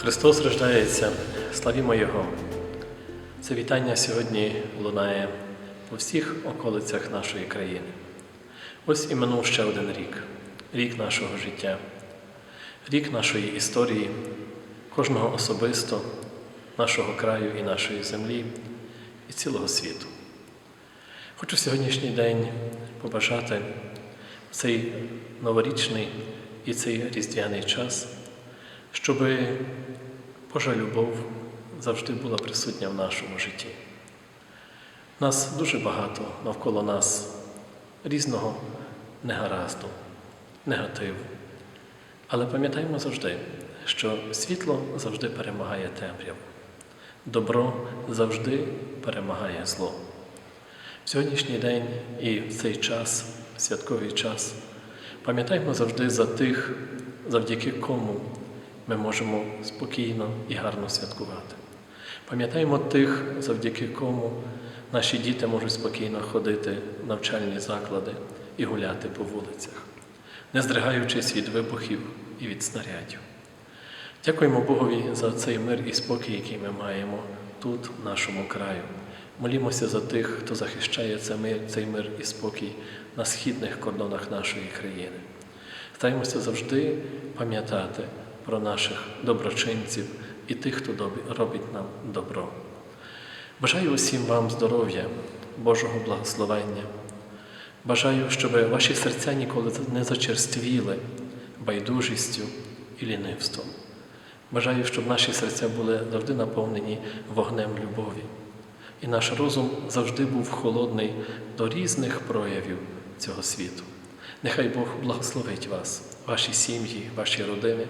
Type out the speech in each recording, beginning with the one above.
Христос рождається, славімо Його. Це вітання сьогодні лунає у всіх околицях нашої країни. Ось і минув ще один рік, рік нашого життя, рік нашої історії, кожного особисто, нашого краю і нашої землі, і цілого світу. Хочу сьогоднішній день побажати цей новорічний і цей різдвяний час, щоб Божа любов завжди була присутня в нашому житті. Нас дуже багато навколо нас різного негаразду, негативу. Але пам'ятаємо завжди, що світло завжди перемагає темряву, добро завжди перемагає зло. В сьогоднішній день і в цей час, святковий час, пам'ятаємо завжди за тих, завдяки кому ми можемо спокійно і гарно святкувати. Пам'ятаємо тих, завдяки кому наші діти можуть спокійно ходити в навчальні заклади і гуляти по вулицях, не здригаючись від вибухів і від снарядів. Дякуємо Богові за цей мир і спокій, який ми маємо тут, в нашому краю. Молімося за тих, хто захищає цей мир, і спокій на східних кордонах нашої країни. Стараємося завжди пам'ятати про наших доброчинців і тих, хто робить нам добро. Бажаю усім вам здоров'я, Божого благословення. Бажаю, щоб ваші серця ніколи не зачерствіли байдужістю і лінивством. Бажаю, щоб наші серця були завжди наповнені вогнем любові, і наш розум завжди був холодний до різних проявів цього світу. Нехай Бог благословить вас, ваші сім'ї, ваші родини,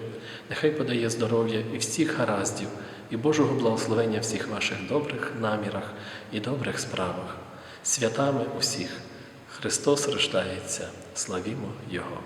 нехай подає здоров'я і всіх гараздів, і Божого благословення всіх ваших добрих намірах і добрих справах, святами усіх. Христос рождається, славімо Його!